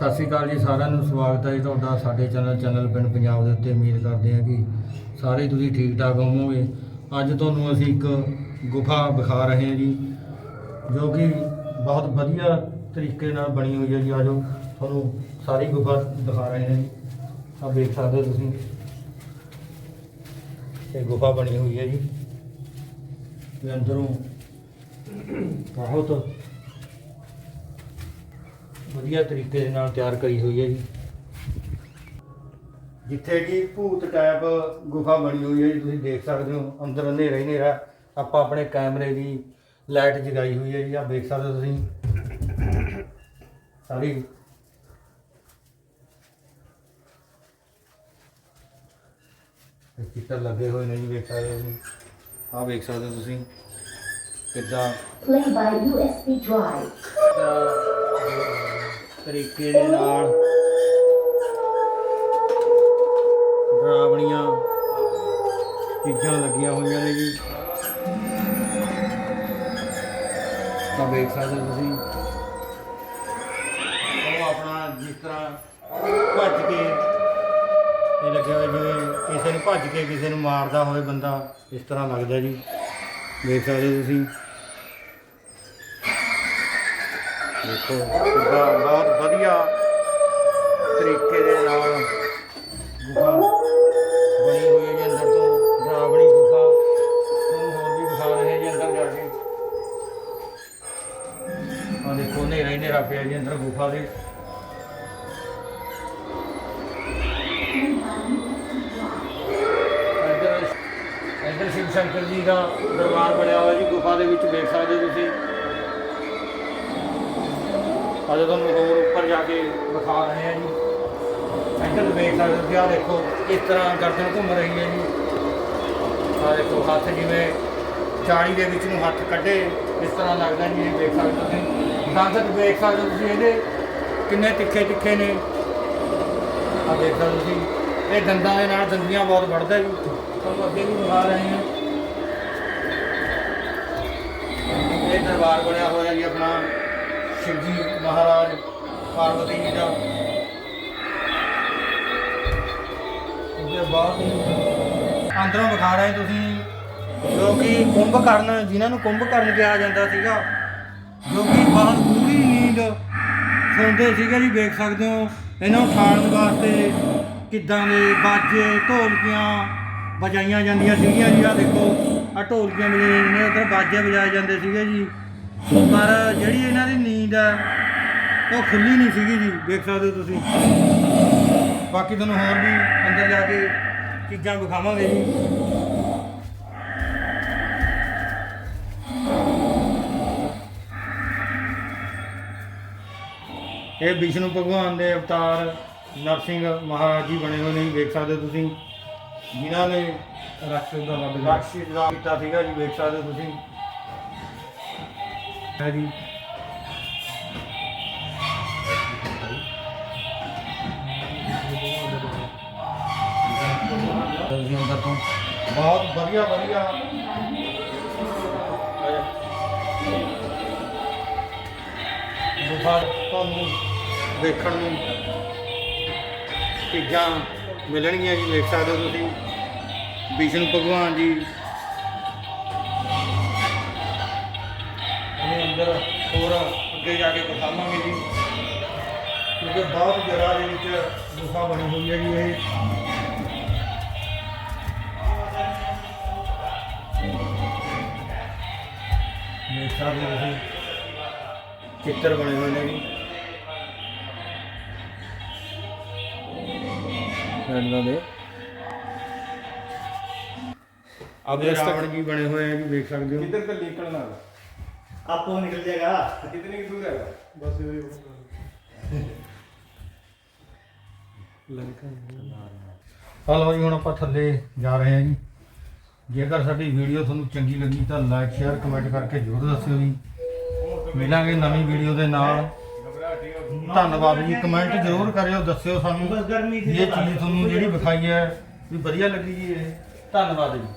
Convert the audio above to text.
ਸਤਿ ਸ਼੍ਰੀ ਅਕਾਲ ਜੀ ਸਾਰਿਆਂ ਨੂੰ, ਸਵਾਗਤ ਹੈ ਜੀ ਤੁਹਾਡਾ ਸਾਡੇ ਚੈਨਲ ਚੈਨਲ ਪਿੰਡ ਪੰਜਾਬ ਦੇ ਉੱਤੇ। ਉਮੀਦ ਕਰਦੇ ਹਾਂ ਕਿ ਸਾਰੇ ਤੁਸੀਂ ਠੀਕ ਠਾਕ ਹੋਵੋਗੇ। ਅੱਜ ਤੁਹਾਨੂੰ ਅਸੀਂ ਇੱਕ ਗੁਫਾ ਵਿਖਾ ਰਹੇ ਹਾਂ ਜੀ, ਜੋ ਕਿ ਬਹੁਤ ਵਧੀਆ ਤਰੀਕੇ ਨਾਲ ਬਣੀ ਹੋਈ ਹੈ ਜੀ। ਆਜੋ, ਤੁਹਾਨੂੰ ਸਾਰੀ ਗੁਫਾ ਦਿਖਾ ਰਹੇ ਹਾਂ ਜੀ। ਆਹ ਦੇਖ ਸਕਦੇ ਹੋ ਤੁਸੀਂ, ਇਹ ਗੁਫਾ ਬਣੀ ਹੋਈ ਹੈ ਜੀ। ਤੇ ਅੰਦਰੋਂ ਬਹੁਤ ਵਧੀਆ ਤਰੀਕੇ ਦੇ ਨਾਲ ਤਿਆਰ ਕਰੀ ਹੋਈ ਹੈ ਜੀ। ਜਿੱਥੇ ਕਿ ਭੂਤ ਟੈਪ ਗੁਫਾ ਬਣੀ ਹੋਈ ਹੈ ਜੀ ਤੁਸੀਂ ਦੇਖ ਸਕਦੇ ਹੋ ਅੰਦਰ ਹਨੇਰਾ ਹੀ ਹਨੇਰਾ। ਆਪਾਂ ਆਪਣੇ ਕੈਮਰੇ ਦੀ ਲਾਈਟ ਜਗਾਈ ਹੋਈ ਹੈ ਜੀ ਆਹ ਦੇਖ ਸਕਦੇ ਹੋ ਤੁਸੀਂ। ਸਾਰੀ। ਚਿੱਤਰ ਲੱਗੇ ਹੋਏ ਨੇ ਜੀ ਦੇਖ ਸਕਦੇ ਹੋ ਤੁਸੀਂ। ਆਹ ਦੇਖ ਸਕਦੇ ਹੋ ਤੁਸੀਂ ਕਿੱਦਾਂ Play by USB drive. ਤਰੀਕੇ ਦੇ ਨਾਲ ਡਰਾਵਣੀਆਂ ਚੀਜ਼ਾਂ ਲੱਗੀਆਂ ਹੋਈਆਂ ਨੇ ਜੀ। ਤਾਂ ਵੇਖ ਸਕਦੇ ਤੁਸੀਂ। ਉਹ ਆਪਣਾ ਜਿਸ ਤਰ੍ਹਾਂ ਭੱਜ ਕੇ ਇਹ ਲੱਗਿਆ ਹੋਇਆ ਜਿਵੇਂ ਕਿਸੇ ਨੂੰ ਭੱਜ ਕੇ ਕਿਸੇ ਨੂੰ ਮਾਰਦਾ ਹੋਵੇ ਬੰਦਾ, ਇਸ ਤਰ੍ਹਾਂ ਲੱਗਦਾ ਜੀ। ਵੇਖ ਸਕਦੇ ਤੁਸੀਂ। ਦੇਖੋ ਕਿੱਦਾਂ ਬਹੁਤ ਵਧੀਆ ਤਰੀਕੇ ਦੇ ਨਾਲ ਗੁਫਾ ਬਣੀ ਹੋਈ ਹੈ ਜੀ ਅੰਦਰ ਤੋਂ। ਡਰਾਵਣੀ ਗੁਫਾ, ਤੁਹਾਨੂੰ ਹੋਰ ਵੀ ਦਿਖਾ ਰਹੇ ਜੀ ਅੰਦਰ ਜਾ ਕੇ। ਆ ਦੇਖੋ, ਹਨੇਰਾ ਹੀ ਹਨੇਰਾ ਪਿਆ ਜੀ ਅੰਦਰ ਗੁਫਾ ਦੇ। ਇੱਧਰ ਇੱਧਰ ਸ਼ਿਵ ਸ਼ੰਕਰ ਜੀ ਦਾ ਦਰਬਾਰ ਬਣਿਆ ਹੋਇਆ ਜੀ, ਗੁਫਾ ਦੇ ਵਿੱਚ ਦੇਖ ਸਕਦੇ ਹੋ ਤੁਸੀਂ ਅੱਜ ਤੁਹਾਨੂੰ ਹੋਰ ਉੱਪਰ ਜਾ ਕੇ ਦਿਖਾ ਰਹੇ ਹਾਂ ਜੀ, ਇੱਧਰ ਦੇਖ ਸਕਦੇ ਹੋ ਕਿ ਆਹ ਦੇਖੋ, ਇਸ ਤਰ੍ਹਾਂ ਗਰਦਨ ਘੁੰਮ ਰਹੀ ਹੈ ਜੀ। ਆਹ ਦੇਖੋ, ਹੱਥ ਜਿਵੇਂ ਚਾੜੀ ਦੇ ਵਿੱਚ ਨੂੰ ਹੱਥ ਕੱਢੇ, ਇਸ ਤਰ੍ਹਾਂ ਲੱਗਦਾ ਜੀ, ਇਹ ਦੇਖ ਸਕਦੇ ਹੋ ਤੁਸੀਂ। ਦੰਦ ਦੇਖ ਸਕਦੇ ਹੋ ਤੁਸੀਂ ਇਹਦੇ ਕਿੰਨੇ ਤਿੱਖੇ ਤਿੱਖੇ ਨੇ। ਆਹ ਦੇਖ ਸਕਦੇ ਹੋ ਤੁਸੀਂ, ਇਹ ਦੰਦਾਂ ਦੇ ਨਾਲ ਦੰਦੀਆਂ ਬਹੁਤ ਵੱਢਦਾ ਜੀ। ਤੁਹਾਨੂੰ ਅੱਗੇ ਵੀ ਦਿਖਾ ਰਹੇ ਹਾਂ। ਇਹ ਦਰਬਾਰ ਬਣਿਆ ਹੋਇਆ ਜੀ ਆਪਣਾ। ਸ਼ਿਵ ਜੀ ਮਹਾਰਾਜ, ਪਾਰਵਤੀ ਜੀ ਦਾ। ਉਹਦੇ ਬਾਅਦ ਅੰਦਰੋਂ ਵਿਖਾ ਰਹੇ ਤੁਸੀਂ। ਜੋ ਕਿ ਕੁੰਭ ਕਰਨ, ਜਿਨ੍ਹਾਂ ਨੂੰ ਕੁੰਭ ਕਰਨ ਕਿਹਾ ਜਾਂਦਾ ਸੀਗਾ ਜੋ ਕਿ ਬਹੁਤ ਗੂੜੀ ਨੀਂਦ ਸੌਂਦੇ ਸੀਗੇ ਜੀ, ਵੇਖ ਸਕਦੇ ਹੋ। ਇਹਨਾਂ ਨੂੰ ਖਾਣ ਵਾਸਤੇ ਕਿੱਦਾਂ ਦੇ ਬਾਜੇ, ਢੋਲਕੀਆਂ ਵਜਾਈਆਂ ਜਾਂਦੀਆਂ ਸੀਗੀਆਂ ਜੀ ਆ ਦੇਖੋ ਆ ਢੋਲਕੀਆਂ ਵਜਾਈਆਂ ਜਾਂਦੀਆਂ, ਉੱਧਰ ਬਾਜੇ ਵਜਾਏ ਜਾਂਦੇ ਸੀਗੇ ਜੀ। ਪਰ ਜਿਹੜੀ ਇਹਨਾਂ ਦੀ ਨੀਂਦ ਹੈ ਉਹ ਖੁੱਲੀ ਨਹੀਂ ਸੀਗੀ ਜੀ ਦੇਖ ਸਕਦੇ ਹੋ ਤੁਸੀਂ। ਬਾਕੀ ਤੁਹਾਨੂੰ ਹੋਰ ਵੀ ਅੰਦਰ ਜਾ ਕੇ ਚੀਜ਼ਾਂ ਵਿਖਾਵਾਂਗੇ ਜੀ। ਇਹ ਵਿਸ਼ਨੂੰ ਭਗਵਾਨ ਦੇ ਅਵਤਾਰ ਨਰਸਿੰਘ ਮਹਾਰਾਜ ਜੀ ਬਣੇ ਹੋਏ ਨੇ ਜੀ, ਦੇਖ ਸਕਦੇ ਹੋ ਤੁਸੀਂ। ਜਿਨ੍ਹਾਂ ਨੇ ਰਾਕਸ਼ਸ ਦਾ ਵੱਧ ਰਾਕਸ਼ਸ ਦਾ ਕੀਤਾ ਸੀਗਾ ਜੀ ਦੇਖ ਸਕਦੇ ਹੋ ਤੁਸੀਂ। ਹੈ ਜੀ। ਤੁਸੀਂ ਅੰਦਰ ਤੋਂ। ਬਹੁਤ ਵਧੀਆ ਵਧੀਆ। ਗੁਫਾ ਤੁਹਾਨੂੰ ਦੇਖਣ ਨੂੰ ਚੀਜ਼ਾਂ ਮਿਲਣਗੀਆਂ ਜੀ ਦੇਖ ਸਕਦੇ ਹੋ ਤੁਸੀਂ। ਵਿਸ਼ਨੂੰ ਭਗਵਾਨ ਜੀ ਆਪਣੇ ਅੰਦਰ ਹੋਰ ਅੱਗੇ ਜਾ ਕੇ ਦਿਖਾਵਾਂਗੇ ਜੀ। ਕਿਉਂਕਿ ਬਹੁਤ ਜਗ੍ਹਾ ਦੇ ਵਿੱਚ ਗੁਫਾ ਬਣੀ ਹੋਈ ਹੈ ਜੀ ਇਹ ਚਿੱਤਰ ਬਣੇ ਹੋਏ ਨੇ ਜੀ। ਇਹਨਾਂ ਦੇ। ਆਪ ਰਾਵਣ ਜੀ ਬਣੇ ਹੋਏ ਆ ਜੀ ਵੇਖ ਸਕਦੇ ਹੋ। ਕਿੱਧਰ ਤੇ ਨਿਕਲਣਾ है आपको निकल जाएगा कितनी दूर है बस ये ਹਲੋ ਜੀ ਹੁਣ ਆਪਾਂ ਥੱਲੇ ਜਾ ਰਹੇ ਹਾਂ ਜੀ ਜੇਕਰ ਸਾਡੀ ਵੀਡੀਓ ਤੁਹਾਨੂੰ ਚੰਗੀ ਲੱਗੀ ਤਾਂ ਲਾਈਕ ਸ਼ੇਅਰ ਕਮੈਂਟ ਕਰਕੇ ਜ਼ਰੂਰ ਦੱਸਿਓ ਜੀ ਮਿਲਾਂਗੇ ਨਵੀਂ ਵੀਡੀਓ ਦੇ ਨਾਲ ਧੰਨਵਾਦ ਜੀ ਕਮੈਂਟ ਜ਼ਰੂਰ ਕਰਿਓ ਦੱਸਿਓ ਸਾਨੂੰ बस गर्मी ਇਹ ਚੀਜ਼ ਤੁਹਾਨੂੰ ਜਿਹੜੀ ਵਿਖਾਈ ਹੈ ਵੀ ਵਧੀਆ ਲੱਗੀ ਜੀ ਇਹ ਧੰਨਵਾਦ ਜੀ